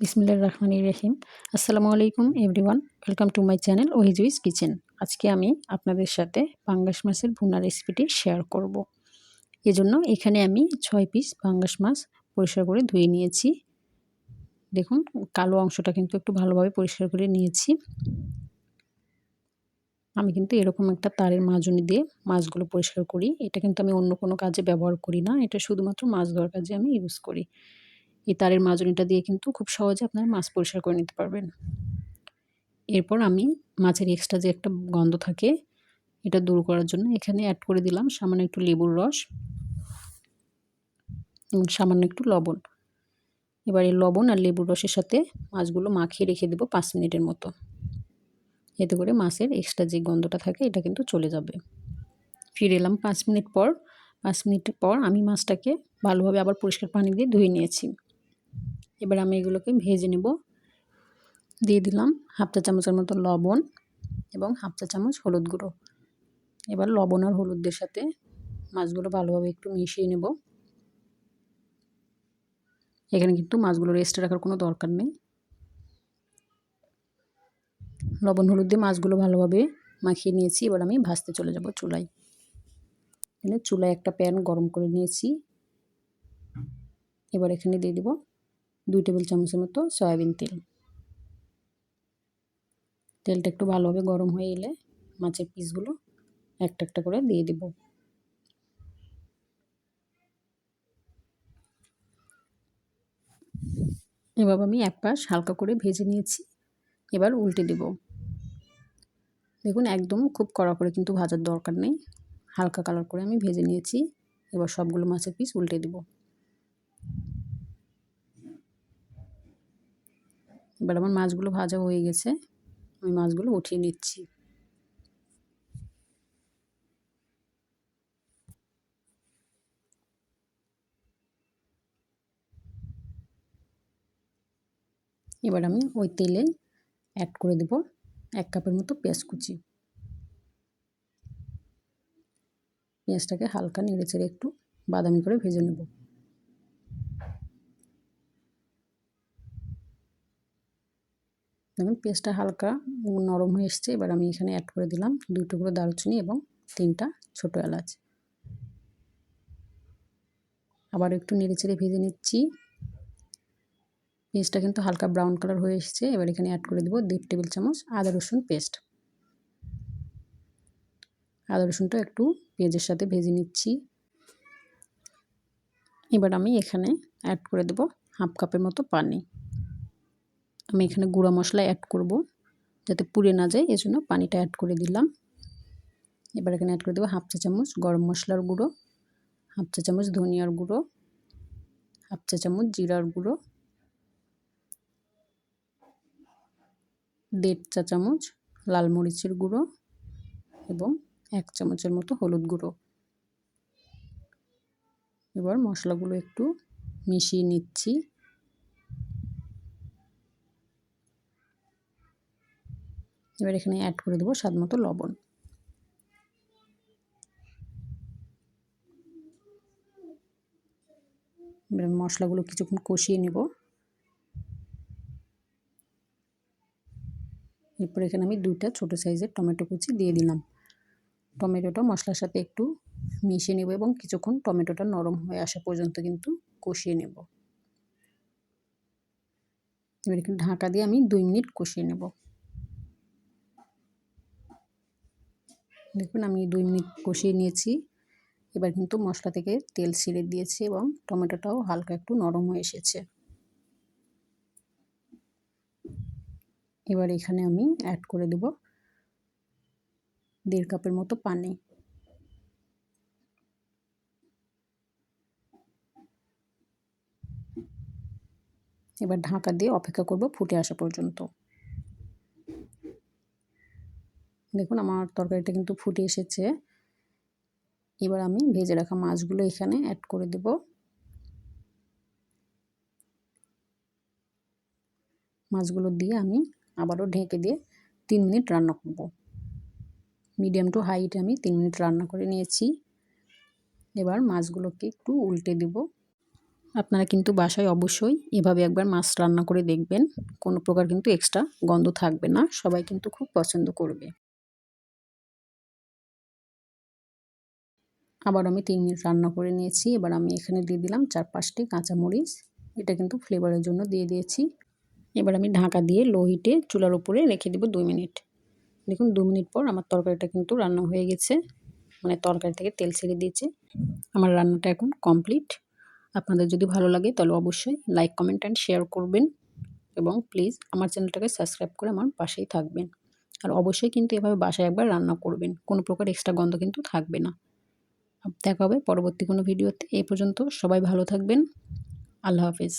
বিসমিল্লার রহমান রহিম। আসসালামু আলাইকুম everyone welcome to my channel ওহিজুইস kitchen আজকে আমি আপনাদের সাথে পাঙ্গাস মাছের ভুনা রেসিপিটি শেয়ার করব। এজন্য এখানে আমি ছয় পিস পাঙ্গাস মাছ পরিষ্কার করে ধুয়ে নিয়েছি। দেখুন, কালো অংশটা কিন্তু একটু ভালোভাবে পরিষ্কার করে নিয়েছি। আমি কিন্তু এরকম একটা তারের মাজনি দিয়ে মাছগুলো পরিষ্কার করি। এটা কিন্তু আমি অন্য কোনো কাজে ব্যবহার করি না। এটা শুধুমাত্র মাছ ধরার কাজে আমি ইউজ করি। এই তারের মাজনিটা দিয়ে কিন্তু খুব সহজে আপনারা মাছ পরিষ্কার করে নিতে পারবেন। এরপর আমি মাছের এক্সট্রা যে একটা গন্ধ থাকে, এটা দূর করার জন্য এখানে অ্যাড করে দিলাম সামান্য একটু লেবুর রস এবং সামান্য একটু লবণ। এবার এই লবণ আর লেবুর রসের সাথে মাছগুলো মাখিয়ে রেখে দেবো পাঁচ মিনিটের মতো। এতে করে মাছের এক্সট্রা যে গন্ধটা থাকে, এটা কিন্তু চলে যাবে। ফিরে এলাম পাঁচ মিনিট পর। পাঁচ মিনিট পর আমি মাছটাকে ভালোভাবে আবার পরিষ্কার পানি দিয়ে ধুয়ে নিয়েছি। এবার আমি এগুলোকে ভেজে নেব। দিয়ে দিলাম হাফ চা চামচের মতো লবণ এবং হাফ চা চামচ হলুদ গুঁড়ো। এবার লবণ আর হলুদের সাথে মাছগুলো ভালোভাবে একটু মিশিয়ে নেব। এখানে কিন্তু মাছগুলো রেস্টে রাখার কোনো দরকার নেই। লবণ হলুদ দিয়ে মাছগুলো ভালোভাবে মাখিয়ে নিয়েছি। এবার আমি ভাজতে চলে যাব চুলায়। এখানে চুলায় একটা প্যান গরম করে নিয়েছি। এবার এখানে দিয়ে দিব দুই টেবিল চামচের মতো সয়াবিন তেল। তেলটা একটু ভালোভাবে গরম হয়ে এলে মাছের পিসগুলো একটা একটা করে দিয়ে দেব। এবার আমি এক পাশ হালকা করে ভেজে নিয়েছি। এবার উল্টে দেব। দেখুন, একদম খুব কড়া করে কিন্তু ভাজার দরকার নেই। হালকা কালার করে আমি ভেজে নিয়েছি। এবার সবগুলো মাছের পিস উল্টে দেবো। এবার আমার মাছগুলো ভাজা হয়ে গেছে। আমি মাছগুলো উঠিয়ে নিচ্ছি। এবার আমি ওই তেলে অ্যাড করে দেব এক কাপের মতো পেঁয়াজ কুচি। পেঁয়াজটাকে হালকা নেড়ে চেড়ে একটু বাদামি করে ভেজে নেব। দেখুন পেস্টটা হালকা নরম হয়ে এসছে। এবার আমি এখানে অ্যাড করে দিলাম দুই টুকরো দারুচিনি এবং তিনটা ছোটো এলাচ। আবার একটু নেড়ে চেড়ে ভেজে নিচ্ছি। পেস্টটা কিন্তু হালকা ব্রাউন কালার হয়ে এসেছে। এবার এখানে অ্যাড করে দেবো দেড় টেবিল চামচ আদা, রসুন পেস্ট আদা, রসুনটা একটু পেঁয়াজের সাথে ভেজে নিচ্ছি। এবার আমি এখানে অ্যাড করে দেবো হাফ কাপের মতো পানি। আমি এখানে গুঁড়া মশলা অ্যাড করব, যাতে পুড়ে না যায়, এজন্য পানিটা অ্যাড করে দিলাম। এবার এখানে অ্যাড করে দেবো হাফ চা চামচ গরম মশলার গুঁড়ো, হাফ চা চামচ ধনিয়ার গুঁড়ো, হাফ চা চামচ জিরার গুঁড়ো, দেড় চা চামচ লাল মরিচের গুঁড়ো এবং এক চামচের মতো হলুদ গুঁড়ো। এবার মশলাগুলো একটু মিশিয়ে নিচ্ছি। এবার এখানে অ্যাড করে দেবো স্বাদ মতো লবণ। এবার মশলাগুলো কিছুক্ষণ কষিয়ে নেব। এরপর এখানে আমি দুইটা ছোট সাইজের টমেটো কুচি দিয়ে দিলাম। টমেটোটা মশলার সাথে একটু মিশিয়ে নেব এবং কিছুক্ষণ টমেটোটা নরম হয়ে আসা পর্যন্ত কিন্তু কষিয়ে নেব। এবার এখানে ঢাকা দিয়ে আমি দুই মিনিট কষিয়ে নেব। দেখুন আমি দুই মিনিট কষিয়ে নিয়েছি। এবার কিন্তু মশলা থেকে তেল ছিঁড়ে দিয়েছি এবং টমেটোটাও হালকা একটু নরম হয়ে এসেছে। এবার এখানে আমি অ্যাড করে দেব দেড় কাপের মতো পানি। এবার ঢাকা দিয়ে অপেক্ষা করব ফুটে আসা পর্যন্ত। দেখুন, আমার তরকারিটা কিন্তু ফুটে এসেছে। এবার আমি ভেজে রাখা মাছগুলো এখানে অ্যাড করে দেব। মাছগুলো দিয়ে আমি আবারও ঢেকে দিয়ে তিন মিনিট রান্না করব। মিডিয়াম টু হাইটে আমি তিন মিনিট রান্না করে নিয়েছি। এবার মাছগুলোকে একটু উল্টে দেব। আপনারা কিন্তু বাসায় অবশ্যই এভাবে একবার মাছ রান্না করে দেখবেন। কোনো প্রকার কিন্তু এক্সট্রা গন্ধ থাকবে না। সবাই কিন্তু খুব পছন্দ করবে। আবার আমি তিন মিনিট রান্না করে নিয়েছি। এবার আমি এখানে দিয়ে দিলাম চার পাঁচটি কাঁচামরিচ। এটা কিন্তু ফ্লেভারের জন্য দিয়ে দিয়েছি। এবার আমি ঢাকা দিয়ে লো হিটে চুলার উপরে রেখে দেবো দুই মিনিট। দেখুন, দু মিনিট পর আমার তরকারিটা কিন্তু রান্না হয়ে গেছে। মানে তরকারি থেকে তেল ছেড়ে দিয়েছে। আমার রান্নাটা এখন কমপ্লিট আপনাদের যদি ভালো লাগে তাহলে অবশ্যই লাইক কমেন্ট অ্যান্ড শেয়ার করবেন। এবং প্লিজ আমার চ্যানেলটাকে সাবস্ক্রাইব করে আমার পাশেই থাকবেন। আর অবশ্যই কিন্তু এভাবে বাসায় একবার রান্না করবেন। কোনো প্রকার এক্সট্রা গন্ধ কিন্তু থাকবে না। দেখা হবে পরবর্তী কোনো ভিডিওতে। এই পর্যন্ত সবাই ভালো থাকবেন। আল্লাহ হাফিজ।